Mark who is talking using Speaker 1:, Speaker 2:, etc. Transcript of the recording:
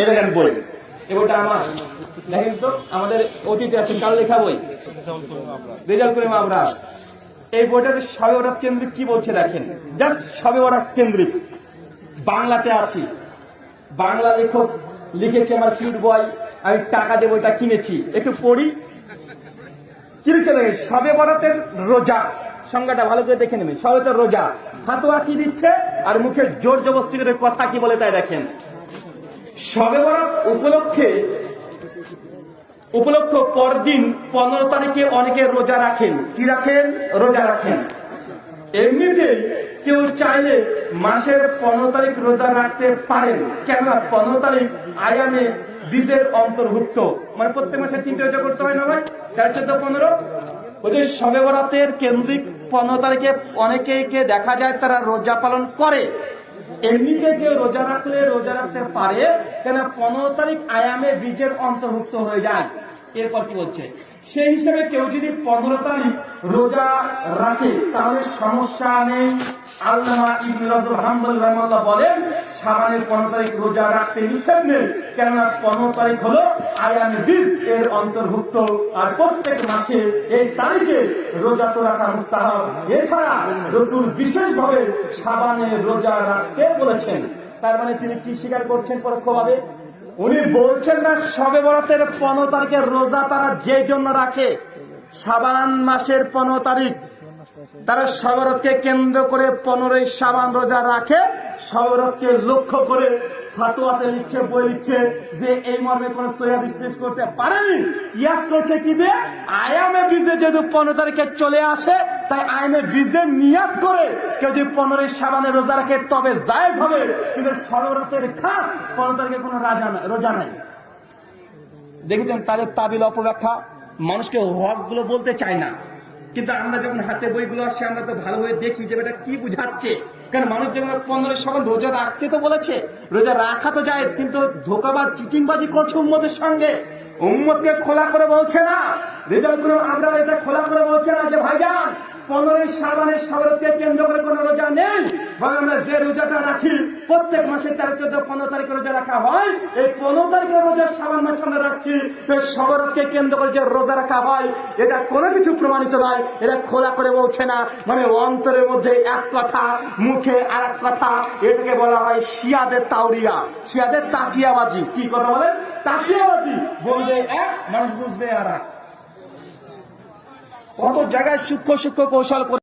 Speaker 1: এই দেখেন বই এই বইটা আমার। দেখেন তো, আমাদের অতীতে আছেন কাল লেখা বই? রেজাল্ট করে আমরা এই বইটার সবে ওরা কেন্দ্রিক কি বলছে দেখেন? জাস্ট সবে ওরা কেন্দ্রিক। বাংলাতে আছি। বাংলা লেখক লিখেছে আমার সুইট বয় আমি টাকা দিয়ে বইটা কিনেছি। একটু পড়ি। কি লিখছে দেখেন? সবে বরাতের রোজা। সংজ্ঞাটা ভালো করে দেখে নেবেন। সবে রোজা। ফাতোয়া কি দিচ্ছে? আর মুখে জোর জবস্তি করে কথা কি বলে তাই দেখেন। সবে বরাত উপলক্ষে, উপলক্ষ পরদিন পনেরো তারিখে অনেকে রোজা রাখেন। কি রাখেন? রোজা রাখেন। এমনিতেই কেউ চাইলে মাসের পনেরো তারিখ রোজা রাখতে পারেন। কেননা পনেরো তারিখ আয়ামে বীজের অন্তর্ভুক্ত। মানে প্রত্যেক মাসে তিনটে রোজা করতে হয় না ভাই? চার, চোদ্দ, পনেরো? ওই যে কেন্দ্রিক পনেরো তারিখে অনেকেকে দেখা যায় তারা রোজা পালন করে। এমনিতে কেউ রোজা রাখলে রোজা রাখতে পারে, কেন পনেরো তারিখ আয়ামে বীজের অন্তর্ভুক্ত হয়ে যায়। এরপর কি বলছে? সেই হিসাবে কেউ যদি পনেরো তারিখ রোজা রাখে, তাহলে সমস্যা নেই। আল্লাহ ইবুল হাম্বল রহমাল্লাহ বলেন সাবানের পনেরো তারিখ রোজা রাখতে নিষেধ নেই। কেননা পনেরো তারিখ হলো আয়ামে বীজ এর অন্তর্ভুক্ত। আর প্রত্যেক মাসে এই তারিখে রোজা তো রাখা মুস্তাহাব। এছাড়া রসুল বিশেষভাবে সাবানে রোজা রাখতে বলেছেন। তার মানে তিনি কি স্বীকার করছেন পরোক্ষভাবে? উনি বলছেন না, সবে বরাতের পনেরো তারিখের রোজা তারা যে জন্য রাখে, সাবান মাসের পনেরো তারিখ। তারা সবরতকে কেন্দ্র করে পনেরোই সাবান রোজা রাখে সবরতকে লক্ষ্য করে ফাতুয়াতে লিখছে, বই লিখছে যে এই মর্মে কোন সহিদিস পেশ করতে পারেনি। ইয়াস করছে কি দিয়ে আয়ামে বীজে যেহেতু পনেরো তারিখে চলে আসে, তাই আয়ামে বীজে নিয়াত করে কেউ যদি পনেরোই সাবানে রোজা রাখে, তবে জায়েজ হবে। কিন্তু সবরতের খাস পনেরো তারিখে কোনো রাজা নাই রোজা নাই। দেখেছেন তাদের তাবিল অপব্যাখ্যা? মানুষকে হকগুলো বলতে চায় না। কিন্তু আমরা যখন হাতে বইগুলো আসছে, আমরা তো ভালোভাবে দেখি যে এটা কি বুঝাচ্ছে। কারণ মানুষ যখন পনেরো সকাল রোজা রাখতে তো বলেছে, রোজা রাখা তো যায় কিন্তু ধোকাবাজ, চিটিংবাজি করছে উন্মদের সঙ্গে। উম্মতকে খোলা করে বলছে না। রেজাল্ট করে আমরা এটা খোলা করে বলছে না যে, ভাইজান, পনেরোই সাবানের সাবরতকে কেন্দ্র করে কোনো রোজা নেই। বরং আমরা যে রোজাটা রাখি, প্রত্যেক মাসে তেরো, চোদ্দ, পনেরো তারিখে রোজা রাখা হয়। এই পনেরো তারিখে রোজা সাবান মাস আমরা রাখছি। তো সবরতকে কেন্দ্র করে যে রোজা রাখা হয়, এটা কোনো কিছু প্রমাণিত নয়। এটা খোলা করে বলছে না। মানে অন্তরের মধ্যে এক কথা, মুখে আর এক কথা, এটাকে বলা হয় শিয়াদের তাউরিয়া শিয়াদের তাকিয়াবাজি। কি কথা তাকিয়াবাজি বলবে এক মানুষ বুঝবে আর কত জায়গায় সূক্ষ্ম সূক্ষ্ম কৌশল